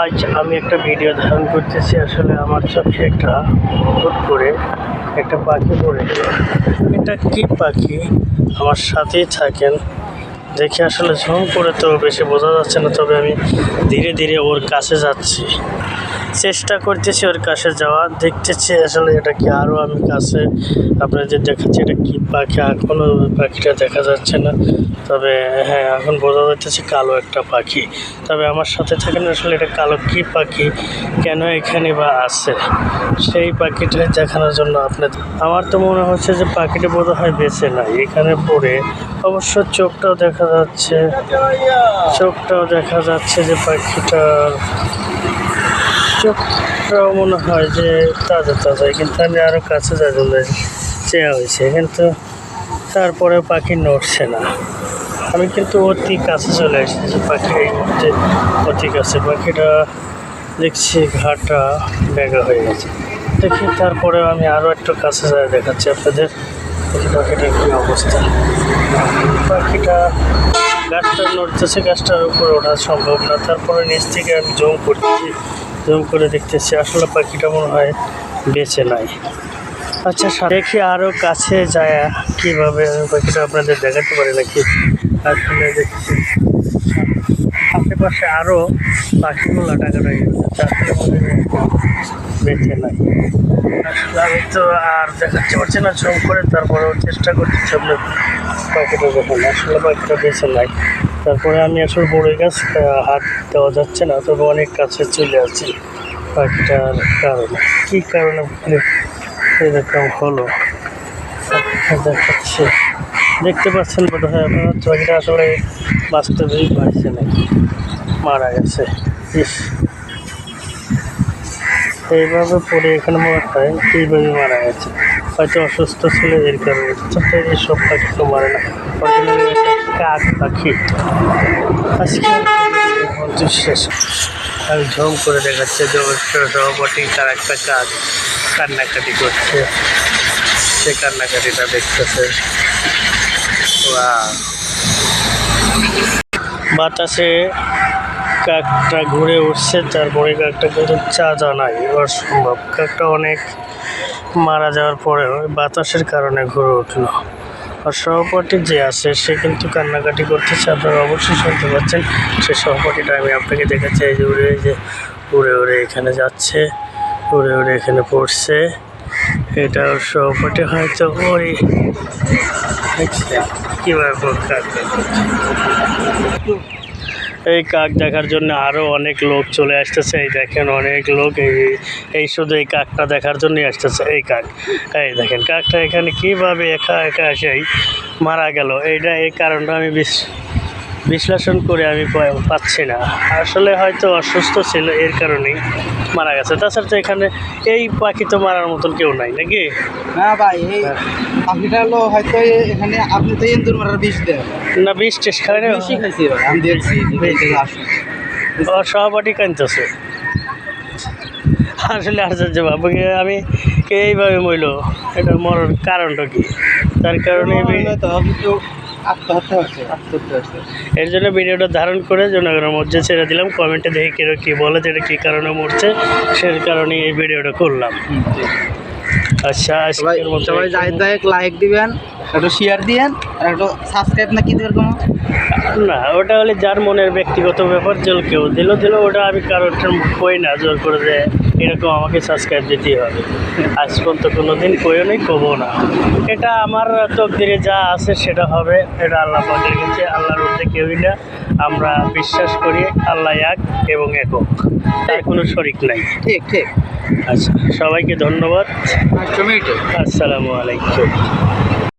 আজ আমি একটা ভিডিও ধারণ করতেছি। আসলে আমার চোখে একটা হুট করে একটা পাখি পড়ে গেল। এটা কি পাখি? আমার সাথেই থাকেন। দেখে আসলে ঝুম করে তো বেশি বোঝা যাচ্ছে না, তবে আমি ধীরে ধীরে ওর কাছে যাচ্ছি। চেষ্টা করতেছি ওর কাছে যাওয়া দেখতেছি আসলে এটা কি আরও আমি কাছে আপনাদের দেখাচ্ছি, এটা কি পাখি? এখনও পাখিটা দেখা যাচ্ছে না। তবে হ্যাঁ এখন বোঝা যাচ্ছে কালো একটা পাখি। তবে আমার সাথে থাকেন আসলে এটা কালো কি পাখি, কেন এখানে বা আছে? সেই পাখিটা দেখানোর জন্য আপনাদের আমার তো মনে হচ্ছে যে পাখিটা বোধ হয় বেঁচে নাই, এখানে পড়ে। অবশ্য চোখটাও দেখা যাচ্ছে। চোখটাও দেখা যাচ্ছে যে পাখিটার মনে হয় যে তাজা তাজা কিন্তু আমি আরও কাছে যাই জন্য চেয়া হয়েছে, কিন্তু তারপরে পাখি নড়ছে না। আমি কিন্তু অতি কাছে চলে এসেছি পাখি এই মুহূর্তে অতি কাছে, পাখিটা দেখছি ঘাটা ব্যাগা হয়ে গেছে। দেখি তারপরে আমি আরও একটু কাছে যাই দেখাচ্ছি আপনাদের পাখিটার কী অবস্থা। পাখিটা গাছটা নড়তেছে, গাছটার উপরে ওঠা সম্ভব না। তারপরে নিচ থেকে আমি জম করতেছি জম করে দেখতেছি। আসলে পাখিটা মনে হয় বেঁচে নাই। আচ্ছা দেখি আরও কাছে যায় কীভাবে আমি পাখিটা আপনাদের দেখাতে পারি নাকি? আসলে দেখছি আশেপাশে আরও পাখিগুলো টাকা রয়ে বেঁচে নাই। আমি তো আর দেখাতে পারছি না জম করে, তারপরেও চেষ্টা করতেছি আপনার পাখিটা দেখুন আসলে পাখিটা বেঁচে নাই। তারপরে আমি আসলে বড়ই গাছ হাত দেওয়া যাচ্ছে না, তবে অনেক কাছে চলে আছি পাখিটার কারণে। কী কারণে এরকম হলো? দেখাচ্ছে। দেখতে পাচ্ছেন বোধ হয় আপনারা পাখিটা আসলে বাস্তবেই পাইছে নাকি? মারা গেছে। ইস। এইভাবে পড়ে এখানে মনে হয় এইভাবে মারা গেছে? হয়তো অসুস্থ ছিল এর কারণে। তবে এসব পাখি তো মারে না। কাক পাখি আজকে শেষ আমি ঝুম করে দেখাচ্ছে যে তার একটা কাক কান্নাকাটি করছে সে কান্নাকাটিটা দেখতেছে! বাতাসে কাকটা ঘুরে উঠছে, তারপরে কাকটা কিন্তু চাঁদা নাই অসম্ভব কাকটা অনেক মারা যাওয়ার পরেও বাতাসের কারণে ঘুরে উঠল আর সহপাঠী যে আছে, সে কিন্তু কান্নাকাটি করতেছে। আপনারা অবশ্যই শুনতে পাচ্ছেন, সে সহপাঠীটা আমি আপনাকে দেখাচ্ছি। এই যে উড়ে যে উড়ে উড়ে এখানে যাচ্ছে, উড়ে উড়ে এখানে পড়ছে। এটা ওর সহপাঠী হয়তো ওই কীভাবে এই কাক দেখার জন্য আরও অনেক লোক চলে আসতেছে। এই দেখেন অনেক লোক এই এই শুধু এই কাকটা দেখার জন্যই আসতেছে। এই কাক, এই দেখেন, কাকটা এখানে কীভাবে একা একা এসেই মারা গেল। এইটা এই কারণটা আমি বিশ- বিশ্লেষণ করে আমি পাচ্ছি না। আসলে হয়তো অসুস্থ ছিল এর কারণেই মারা গেছে। তাছাড়া তো এখানে এই পাখি তো মারার মতন কেউ নাই নাকি? না ভাই এই পাখিটা হলো হয়তো এখানে আপনি তো ইন্দুর মারার বিষ দেন। না বিষ টিস খায় না? আমি দেখছি সহপাঠী কাঁদতেছে। আসলে আশ্চর্য বাবুকে আমি এইভাবে মইল? এটা মরার কারণটা কি? তার কারণে আমি তো কিন্তু আত্মহত্যা হচ্ছে আত্মহত্যা হচ্ছে। এর জন্য ভিডিওটা ধারণ করে জনগণের মধ্যে ছেড়ে দিলাম। কমেন্টে দেখে কেউ কী বলে যে এটা কী কারণে মরছে সে কারণে এই ভিডিওটা করলাম। আচ্ছা সবাই সবাই লাইক দিবেন। একটু শেয়ার দিবেন আর একটু সাবস্ক্রাইব না কি দেবেন না ওটা হলে যার মনের ব্যক্তিগত ব্যাপার জল কেউ দিল দিল ওটা আমি কারোর কই না জোর করে যে এরকম আমাকে সাবস্ক্রাইব দিতেই হবে। আজ পর্যন্ত কোনো দিন কইও নেই কবো না। এটা আমার তকদিরে যা আছে সেটা হবে এটা আল্লাহ পাকের কাছে আল্লাহর মধ্যে কেউই না। আমরা বিশ্বাস করি আল্লাহ এক এবং একক। তার কোনো শরিক নাই। ঠিক ঠিক। আচ্ছা সবাইকে ধন্যবাদ। আসসালামু আলাইকুম।